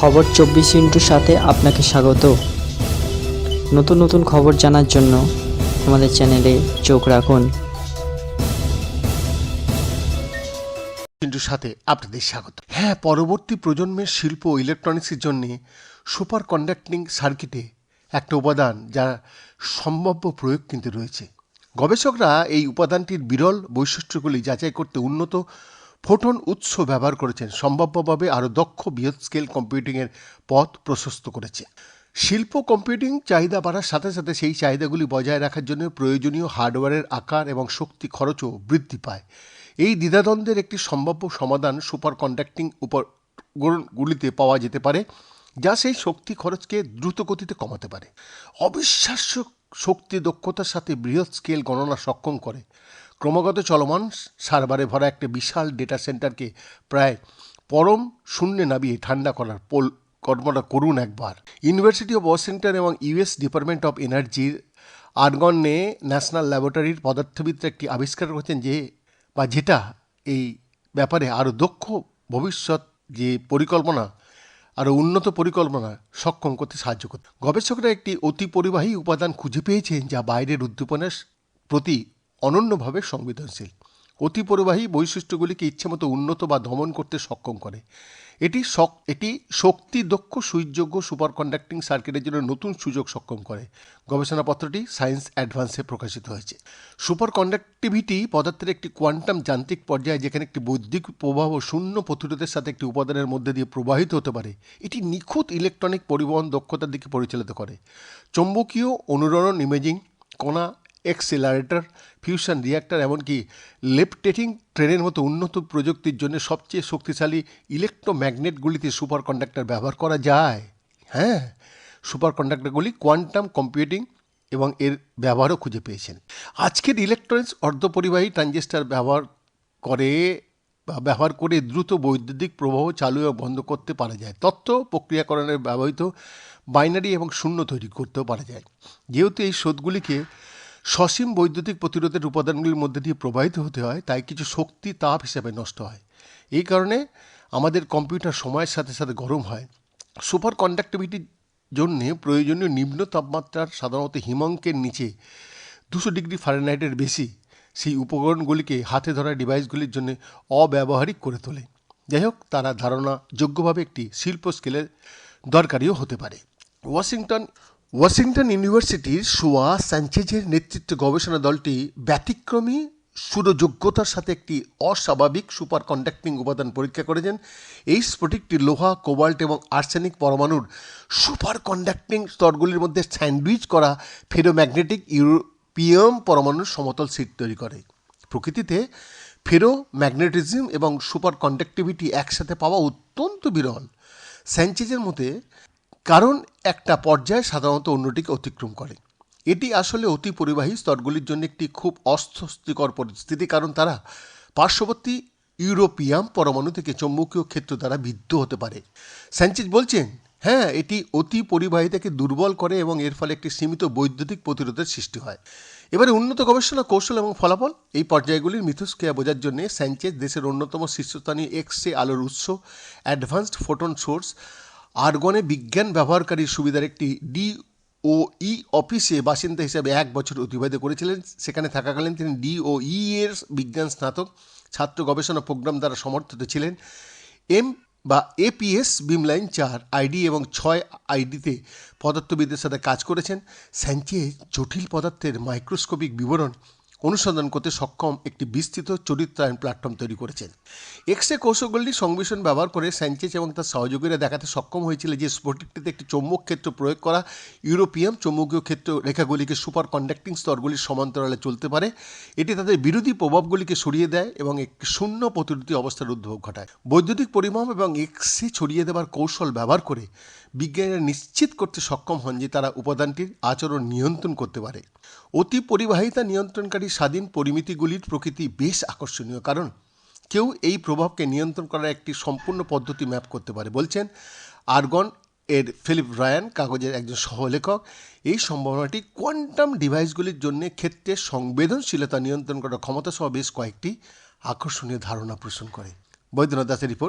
খবর চব্বিশ ইন্টুর সাথে আপনাকে স্বাগত। নতুন নতুন খবর জানার জন্য আমাদের চ্যানেলে চোখ রাখুন। চিন্টুর সাথে আপনাদের স্বাগত। হ্যাঁ পরবর্তী প্রজন্মের শিল্প ইলেকট্রনিক্সের জন্য সুপার কন্ডাক্টিং সার্কিটে একটা উপাদান যার সম্ভাব্য প্রয়োগ কিন্তু রয়েছে। গবেষকরা এই উপাদানটির বিরল বৈশিষ্ট্যগুলি যাচাই করতে উন্নত ফোটন উৎস ব্যবহার করেছেন। সম্ভাব্যভাবে আরও দক্ষ বৃহৎ স্কেল কম্পিউটিংয়ের পথ প্রশস্ত করেছে। শিল্প কম্পিউটিং চাহিদা বাড়ার সাথে সাথে সেই চাহিদাগুলি বজায় রাখার জন্য প্রয়োজনীয় হার্ডওয়্যারের আকার এবং শক্তি খরচও বৃদ্ধি পায়। এই দ্বিধাদ্বন্দ্বের একটি সম্ভাব্য সমাধান সুপার কন্ডাক্টিং উপকরণগুলিতে পাওয়া যেতে পারে, যা সেই শক্তি খরচকে দ্রুত গতিতে কমাতে পারে। অবিশ্বাস্য শক্তি দক্ষতার সাথে বৃহৎ স্কেল গণনা সক্ষম করে। ক্রমাগত চলমান সার্ভারে ভরা একটা বিশাল ডেটা সেন্টারকে প্রায় পরম শূন্যে নামিয়ে ঠান্ডা করার পোল কর্মটা করুন একবার। ইউনিভার্সিটি অফ ওয়াশিংটন এবং ইউএস ডিপার্টমেন্ট অফ এনার্জির আর্গনে ন্যাশনাল ল্যাবরেটরির পদার্থবিদরা একটি আবিষ্কার করেছেন যে, বা যেটা এই ব্যাপারে আরও দক্ষ ভবিষ্যৎ যে পরিকল্পনা, আরও উন্নত পরিকল্পনা সক্ষম করতে সাহায্য করতে। গবেষকরা একটি অতি পরিবাহী উপাদান খুঁজে পেয়েছেন যা বাইরের উদ্দীপনার প্রতি অনন্যভাবে সংবেদনশীল। অতি পরিবাহী বৈশিষ্ট্যগুলিকে ইচ্ছেমতো উন্নত বা দমন করতে সক্ষম করে। এটি এটি শক্তি দক্ষ সুইচযোগ্য সুপার কন্ডাক্টিং সার্কিটের জন্য নতুন সুযোগ সক্ষম করে। গবেষণাপত্রটি সায়েন্স অ্যাডভান্সে প্রকাশিত হয়েছে। সুপার কন্ডাক্টিভিটি পদার্থের একটি কোয়ান্টাম যান্ত্রিক পর্যায়ে যেখানে একটি বৈদ্যুতিক প্রবাহ শূন্য প্রতিরোধের সাথে একটি উপাদানের মধ্যে দিয়ে প্রবাহিত হতে পারে। এটি নিখুঁত ইলেকট্রনিক পরিবহন দক্ষতার দিকে পরিচালিত করে। চৌম্বকীয় অনুরণন ইমেজিং, কণা এক্সেলারেটর ফিউশন রিয়াক্টর এমনকি লেপটেটিং ট্রেনের মতো উন্নত প্রযুক্তির জন্য সবচেয়ে শক্তিশালী ইলেকট্রোম্যাগনেটগুলিতে সুপার কন্ডাক্টর ব্যবহার করা যায়। হ্যাঁ সুপার কন্ডাক্টরগুলি কোয়ান্টাম কম্পিউটিং এবং এর ব্যবহারও খুঁজে পেয়েছেন। আজকের ইলেকট্রনিক্স অর্ধপরিবাহী ট্রানজিস্টার ব্যবহার করে বা ব্যবহার করে দ্রুত বৈদ্যুতিক প্রবাহ চালু এবং বন্ধ করতে পারা যায়। তথ্য প্রক্রিয়াকরণের ব্যবহৃত বাইনারি এবং শূন্য তৈরি করতেও পারা যায়। যেহেতু এই স্রোতগুলিকে সসীম বৈদ্যুতিক প্রতিরোধের উপাদানগুলির মধ্যে দিয়ে প্রবাহিত হতে হয়, তাই কিছু শক্তি তাপ হিসাবে নষ্ট হয়। এই কারণে আমাদের কম্পিউটার সময়ের সাথে সাথে গরম হয়। সুপার কন্ডাক্টিভিটির জন্য প্রয়োজনীয় নিম্ন তাপমাত্রার সাধারণত হিমাঙ্কের নিচে দুশো ডিগ্রি ফারেনহাইটের বেশি সেই উপকরণগুলিকে হাতে ধরা ডিভাইসগুলির জন্য অব্যবহারিক করে তোলে। যাই হোক, তারা ধারণা যোগ্যভাবে একটি শিল্প স্কেলের দরকারিও হতে পারে। ওয়াশিংটন ওয়াশিংটন ইউনিভার্সিটির সোয়া স্যাঞ্চেজের নেতৃত্বে গবেষণা দলটি ব্যতিক্রমী সুরযোগ্যতার সাথে একটি অস্বাভাবিক সুপার কন্ডাক্টিং উপাদান পরীক্ষা করেছেন। এই স্ফটিকটি লোহা, কোবাল্ট এবং আর্সেনিক পরমাণুর সুপার কন্ডাক্টিং স্তরগুলির মধ্যে স্যান্ডউইচ করা ফেরোম্যাগনেটিক ইউরোপিয়াম পরমাণুর সমতল সিট তৈরি করে। প্রকৃতিতে ফেরো ম্যাগনেটিজম এবং সুপার কন্ডাক্টিভিটি একসাথে পাওয়া অত্যন্ত বিরল। স্যাঞ্চেজের মতে কারণ একটা পর্যায়ে সাধারণত অন্যটিকে অতিক্রম করে। এটি আসলে অতি পরিবাহী স্তরগুলির জন্য একটি খুব অস্বস্তিকর পরিস্থিতি, কারণ তারা পার্শ্ববর্তী ইউরোপিয়াম পরমাণু থেকে চৌম্বকীয় ক্ষেত্র দ্বারা বিদ্ধ হতে পারে। স্যাঞ্চেজ বলছেন হ্যাঁ এটি অতি পরিবাহিতাকে দুর্বল করে এবং এর ফলে একটি সীমিত বৈদ্যুতিক প্রতিরোধের সৃষ্টি হয়। এবারে উন্নত গবেষণা কৌশল এবং ফলাফল? এই পর্যায়গুলির মিথস্ক্রিয়া বোঝার জন্য স্যাঞ্চেজ দেশের অন্যতম শীর্ষস্থানীয় এক্স আলোর উৎস, অ্যাডভান্সড ফোটন সোর্স আর্গনে বিজ্ঞান ব্যবহারকারীর সুবিধার একটি ডি ও ই অফিসে বাসিন্দা হিসাবে এক বছর অতিবাহিত করেছিলেন। সেখানে থাকাকালীন তিনি ডি ও ই এর বিজ্ঞান স্নাতক, ছাত্র গবেষণা প্রোগ্রাম দ্বারা সমর্থিত ছিলেন। এম বা এপিএস বিমলাইন চার আইডি এবং ছয় আইডিতে পদার্থবিদের সাথে কাজ করেছেন। স্যাঞ্চে জটিল পদার্থের মাইক্রোস্কোপিক বিবরণ অনুসন্ধান করতে সক্ষম একটি বিস্তৃত চরিত্রায়ন প্ল্যাটফর্ম তৈরি করেছেন। এক্স রে কৌশলগুলি সংমিশ্রণ ব্যবহার করে স্যাঞ্চেজ এবং তার সহযোগীরা দেখাতে সক্ষম হয়েছিল যে স্ফটিকটিতে একটি চৌম্বক ক্ষেত্র প্রয়োগ করা ইউরোপিয়াম চৌম্বকীয় ক্ষেত্র রেখাগুলিকে সুপার কন্ডাক্টিং স্তরগুলির সমান্তরালে চলতে পারে। এটি তাদের বিরোধী প্রভাবগুলিকে সরিয়ে দেয় এবং একটি শূন্য প্রতিরোধী অবস্থার উদ্ভব ঘটায়। বৈদ্যুতিক পরিমাপ এবং এক্স রে ছড়িয়ে দেওয়ার কৌশল ব্যবহার করে বিজ্ঞানীরা নিশ্চিত করতে সক্ষম হন যে তারা উপাদানটির আচরণ নিয়ন্ত্রণ করতে পারে। অতি পরিবাহিতা নিয়ন্ত্রণকারী স্বাধীন পরিমিতিগুলির প্রকৃতি বেশ আকর্ষণীয় কারণ কেউ এই প্রভাবকে নিয়ন্ত্রণ করার একটি সম্পূর্ণ পদ্ধতি ম্যাপ করতে পারে। বলছেন আর্গন এর ফিলিপ রায়ান কাগজের একজন সহলেখক, এই সম্ভাবনাটি কোয়ান্টাম ডিভাইসগুলির জন্য ক্ষেত্রে সংবেদনশীলতা নিয়ন্ত্রণ করার ক্ষমতা সহ বেশ কয়েকটি আকর্ষণীয় ধারণা পোষণ করে। বৈদ্যনাথ দাসের রিপোর্ট।